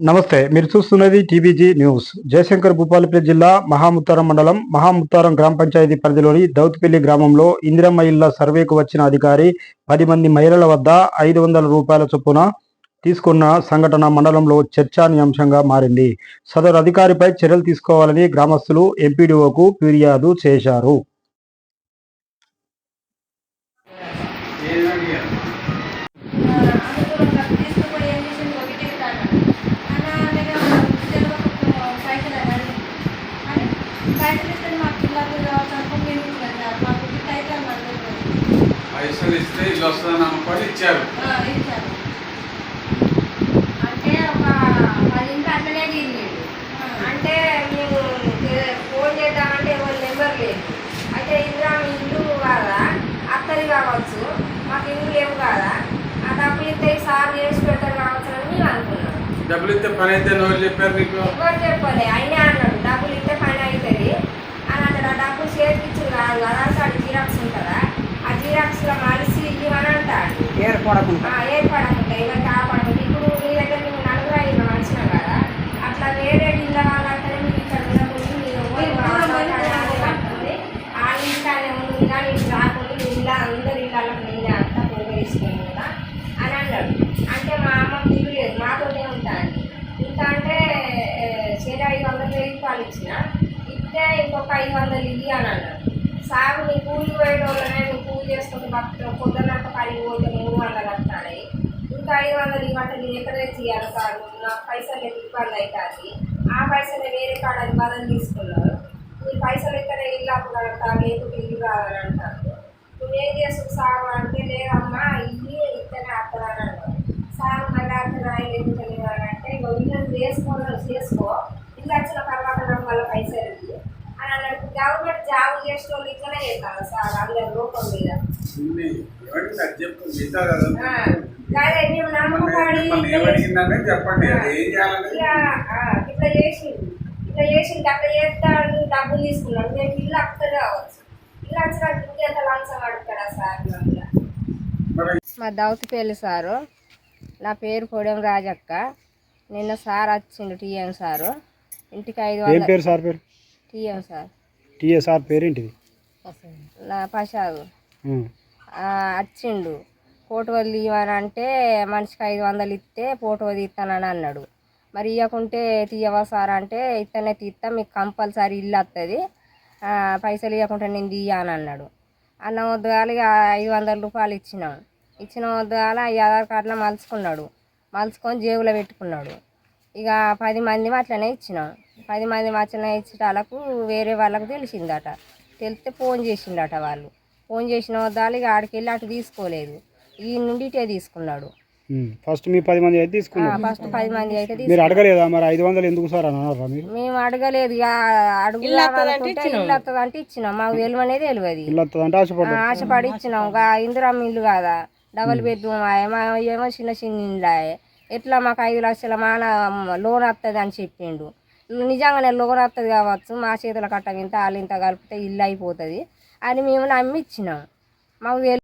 నమస్తే మీరు చూస్తున్నది టీబీజీ న్యూస్. జయశంకర్ భూపాలపల్లి జిల్లా మహాముత్తారం మండలం మహాముత్తారం గ్రామ పంచాయతీ పరిధిలోని దౌత్పల్లి గ్రామంలో ఇందిరమ్మ ఇళ్ళ సర్వేకు వచ్చిన అధికారి పది మంది మహిళల వద్ద ఐదు వందల రూపాయల చొప్పున తీసుకున్న సంఘటన మండలంలో చర్చానీయాంశంగా మారింది. సదరు అధికారిపై చర్యలు తీసుకోవాలని గ్రామస్తులు ఎంపీడీఓకు ఫిర్యాదు చేశారు. పైసలు ఇస్తే ఇల్లు వస్తుందని అనుకొని ఇచ్చారు. అంటే ఒక పది ఇంటి అట్లనే తిరిగిండు. అంటే మేము ఫోన్ చేద్దామంటే ఎవరి నెంబర్ లేదు. అయితే మీ ఇల్లు కాదా? అత్తది కావచ్చు. మాకు ఇల్లు లేవు కాదా? ఆ డబ్బులు ఇస్తే సార్ చేసి పెడతారు కావచ్చు అని మేము అనుకున్నాం. డబ్బులు ఇస్తే పని అయితే ఎవరు చెప్పారు ఎవరు చెప్పలే? అయినా అన్నాడు డబ్బులు ఇస్తే పని అవుతుంది అని అన్నాడు ఆ డబ్బులు చేతికిచ్చు కాదు కదా అంటాడు జీరాక్స్ ఉంటుందా? ఆ జీరాక్స్లో అంటాడు ఏర్పడకుండా. ఏర్పడకుండా. ఇలా కాపాడకుండా. ఇప్పుడు మీ దగ్గర మేము నలుగురు ఐదు కదా. అట్లా వేరే ఇళ్ళ వాళ్ళంటే మీరు ఇక్కడ ఉండకుండా మీరు పోయి మాట్లాడాలి అంటుంది ఆ ఇంట్లోనే ఉంది రాకుండా మీ ఇళ్ళ అందరి ఇళ్ళకి నేనే అంతా పోగేసుకుని కదా అని అన్నాడు. అంటే మా అమ్మ ఇల్లు లేదు. మాతోనే ఉంటాను ఇంకా అంటే చేర ఐదు వందల రూపాయలు ఇచ్చిన ఇస్తే ఇంకొక ఐదు వందలు ఇయ్యి అని అన్నాడు. సాగు నీ కూలి పోయేటోళ్ళనే నువ్వు కూలి చేసుకుంటూ భక్తులు పొద్దున్నంత పని పోతే మూడు వందలు వస్తాయి ఇంకా ఐదు వందలు ఇవ్వంటే నేను ఎక్కడ చేయాలి సార్ నా నాకు పైసలు ఇబ్బంది అవుతుంది ఆ పైసలు వేరే కాడ బదులు తీసుకున్నారు. నీ పైసలు ఇక్కడ ఇల్లు అంటారు లేకపోతే ఇల్లు కాదని అంటారు. నువ్వేం చేస్తావు సాగు అంటే లేదమ్మా ఇల్లు ఇక్కడే అక్కడ సార్ సాగు మళ్ళీ అక్కడ రాయలేదు తెలియదు అని అంటే ఇల్లు చేసుకోవాలి చేసుకో. ఇల్లు వచ్చిన తర్వాత నాకు మళ్ళీ పైసలు చేసిన వాళ్ళు ఇట్లనే చేస్తారు సార్ అందరి రూపం మీద. ఇట్లా ఇట్లా అట్లా చేస్తాడు డబ్బులు తీసుకున్నాడు. ఇల్లు అక్కడ కావచ్చు ఇల్లు వచ్చిన లంచం అడుగుతాడా మా దౌతిపల్లి నా పేరు పొడెం రాజక్క. నిన్న సార్ వచ్చిండు టీఎం సారు. ఇంటికి ఐదు ఏం వందలు పేరు సార్ పేరు? TM sir. టీఎస్ఆర్ పేరేంటిది? నా పషాదు. ఆ, వచ్చిండు తీయమని అంటే మనిషికి ఐదు వందలు ఇస్తే ఫోటో తీస్తానని అన్నాడు. మరి ఇవ్వకుంటే తీయవా సార్ అంటే ఇస్తేనే తీస్తా మీకు కంపల్సరీ ఇల్లు వస్తుంది పైసలు ఇవ్వకుంటే నేను తీయ అని అన్నాడు. అన్న వద్దుగాల ఐదు వందల రూపాయలు ఇచ్చినాం. ఇచ్చిన వద్దుగాల ఈ ఆధార్ కార్డులో మలుచుకున్నాడు. మలుచుకొని జేబులో పెట్టుకున్నాడు. ఇక పది మంది అట్లనే ఇచ్చినాం. పది మంది అట్లనే ఇచ్చేటాలకు వేరే వాళ్ళకి తెలిసిందట. తెలిస్తే ఫోన్ చేసిండట వాళ్ళు. ఫోన్ చేసిన వద్దాలు ఇక ఆడికి వెళ్ళి అటు తీసుకోలేదు. ఈ నుండి ఇటే తీసుకున్నాడు. ఫస్ట్ మీ పది మంది అయితే ఆ, తీసుకున్నారు ఫస్ట్ పది మంది అయితే మీరు అడగలేదా? మరి ఐదు వందలు ఎందుకు సార్ అని అన్నారా మీరు? మేము అడగలేదు. ఇక అడుగు ఇల్లు వస్తుంది అంటే ఇచ్చినాం. మాకు తెలియనేది తెలియదు ఇల్లు వస్తుందంటే ఆశపడ్డా ఆ, ఆశపడి ఇచ్చినాం. ఇక ఇందిరమ్మ ఇల్లు కాదా. డబల్ బెడ్రూమ్ ఆయే మా ఏమో చిన్న చిన్న ఇల్లు ఎట్లా మాకు ఐదు లక్షల మాన లోన్ వస్తుంది అని చెప్పిండు. నిజంగానే లోన్ వస్తుంది కావచ్చు మా చేతుల కట్ట ఇంత వాళ్ళు ఇంత కలిపితే ఇల్లు అయిపోతుంది అని మేము నమ్మిచ్చినాం. మాకు